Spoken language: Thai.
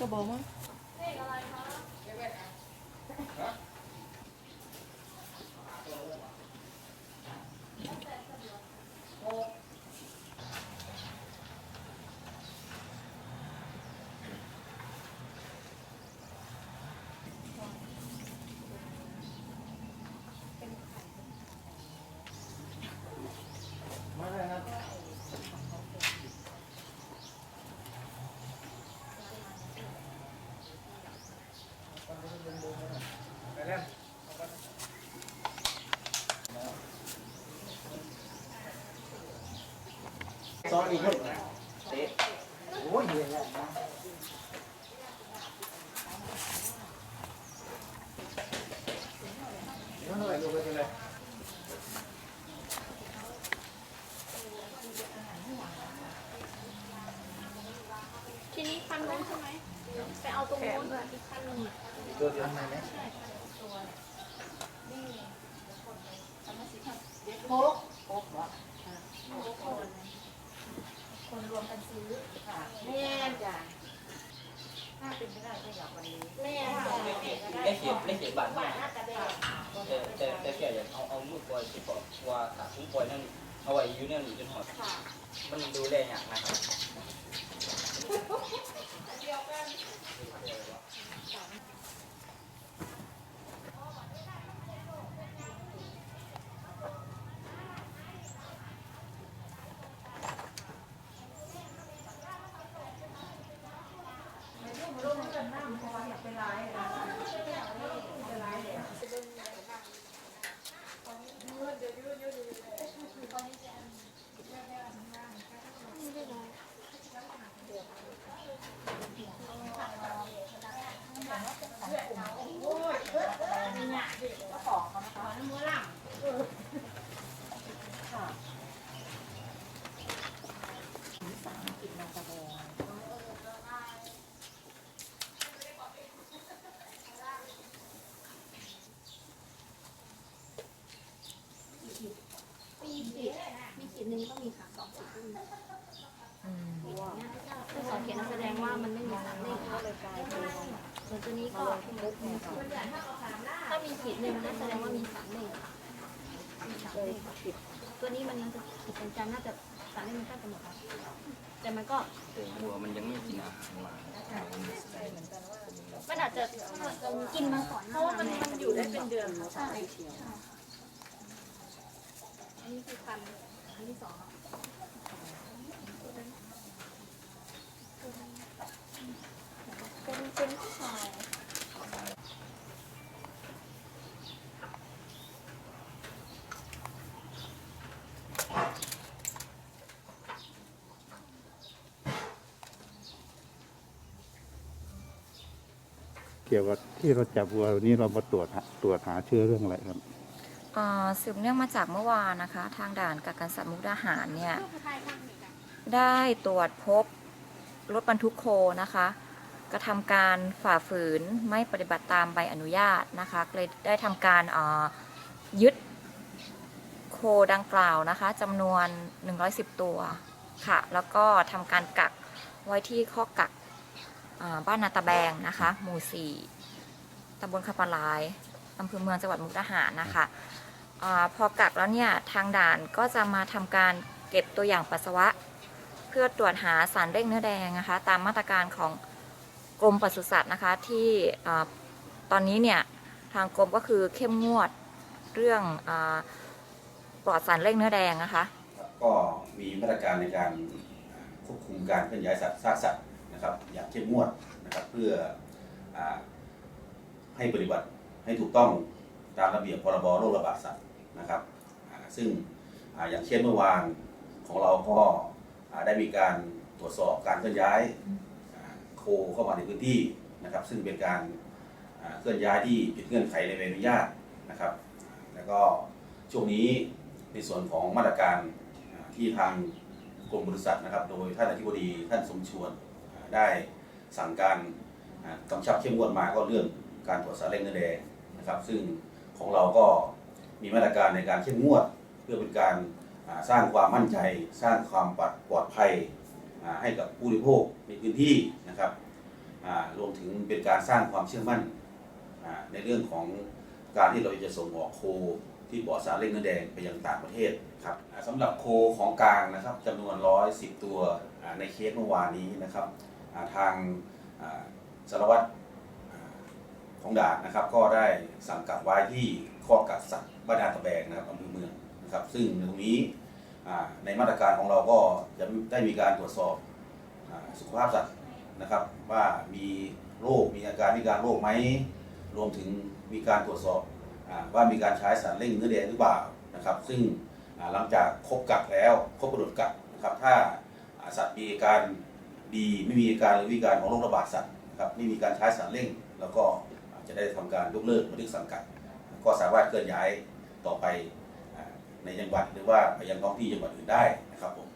กระบอกมั้ง ซอยอีกคนเตะโอ้ยเย็นแล้วนะเดี๋ยวหน่อยลงไปเลยทีนี้คันนู้นใช่ไหมไปเอาตรงนู้นอีกคันนึงตัวเดียวทำไมไหมโคกโคกเหรอคนคนรวมกันซื้อค่ะแม่จ้ะถ้าเป็นไปได้ก็อยากวันนี้แม่จ้ะ ได้เขียนได้เขียนบาทมากน่าจะได้แต่แต่แต่แค่อยากเอาเอามือปล่อยที่บอกว่าถ้าผมปล่อยนั่นเอาไว้อยู่เนี่ยหนูจนหอดค่ะมันดูแลยากนะครับ หนึ่งก็มีค่ะสองขีดก็มีถ้าสองขีดนั่นแสดงว่ามันไม่มีสามเลขค่ะส่วนตัวนี้ก็ถ้ามีขีดหนึ่งนั่นแสดงว่ามีสามเลขมีสามเลขตัวนี้มันจะขีดเป็นจันน่าจะสามเลขมันใกล้กันหมดแล้วแต่มันก็แต่วัวมันยังไม่กินอาหารมามันอาจจะกินมาก่อนเพราะว่ามันมันอยู่ได้เป็นเดือนใช่อันนี้คือคัน อันที่สองเป็นเป็นผู้ชายเกี่ยวกับที่เราจับวัววันนี้เรามาตรวจหาตรวจหาเชื้อเรื่องอะไรครับ สืบเนื่องมาจากเมื่อวานนะคะ ทางด่านกักกันสัตว์มุกดาหารเนี่ยได้ตรวจพบรถบรรทุกโคนะคะ กระทำการฝ่าฝืนไม่ปฏิบัติตามใบอนุญาตนะคะเลยได้ทำการยึดโคดังกล่าวนะคะจำนวน 110 ตัวค่ะ แล้วก็ทำการกักไว้ที่ข้อกักบ้านนาตะแบงนะคะ หมู่ 4ตำบลคาปลายอำเภอเมืองจังหวัดมุกดาหารนะคะ อพอกักแล้วเนี่ยทางด่านก็จะมาทำการเก็บตัวอย่างปัสสาวะ เพื่อตรวจหาสารเร่งเนื้อแดงนะคะ ตามมาตรการของกรมปศุสัตว์นะคะที่ตอนนี้เนี่ยทางกรมก็คือเข้มงวดเรื่องอปลอดสารเร่งเนื้อแดงนะคะ ก็มีมาตรการในการควบคุมการเคลื่อนย้ายสัตว์ซากสัตว์นะครับอย่างเข้มงวดนะครับเพื่ออให้ปฏิบัติให้ถูกต้อง ตามระเบียบพรบโรคระบาดสัตว์นะครับซึ่งอย่างเช่นเมื่อวานของเราก็ได้มีการตรวจสอบการเคลื่อนย้ายโคเข้ามาในพื้นที่นะครับ ซึ่งเป็นการเคลื่อนย้ายที่ผิดเงื่อนไขในใบอนุญาตนะครับ แล้วก็ช่วงนี้ในส่วนของมาตรการที่ทางกรมบริษัทนะครับ โดยท่านอธิบดีท่านสมชวนได้สั่งการกำชับเข้มงวดมาก็เรื่องการตรวจสารเร่งเนื้อแดงนะครับ ซึ่ง ของเราก็มีมาตรการในการเข้มงวด เพื่อเป็นการสร้างความมั่นใจ สร้างความปลอดปลอดภัยให้กับผู้บริโภคในพื้นที่นะครับรวมถึงเป็นการสร้างความเชื่อมั่นในเรื่องของการที่เราจะส่งออกโคที่ปลอดสารเร่งเนื้อแดงไปยังต่างประเทศครับสำหรับโคของกลางนะครับจำนวน 110 ตัวในเคสเมื่อวานนี้นะครับทางสารวัตร ของด่านนะครับ ก็ได้สั่งกักไว้ที่ข้อกักสัตว์บ้านนาตะแบงนะครับอำเภอเมืองนะครับ ซึ่งตรงนี้ในมาตรการของเราก็จะได้มีการตรวจสอบอสุขภาพสัตว์นะครับว่ามีโรคมีอาการมีการโรคไหมรวมถึงมีการตรวจสอบอว่ามีการใช้สารเร่งเนื้อแดงหรือเปล่านะครับ ซึ่งหลังจากครบกักแล้วครบกำหนดกักนะครับถ้าสัตว์มีอาการดีไม่มีอาการหรือมีอาการของโรคระบาดสัตว์นะครับไม่มีการใช้สารเร่ง แล้วก็ จะได้ทำการยกเลิกบันทึกสังกัด ก็สามารถเคลื่อนย้ายต่อไปในจังหวัดหรือว่าไปยังท้องที่จังหวัดอื่นได้นะครับผม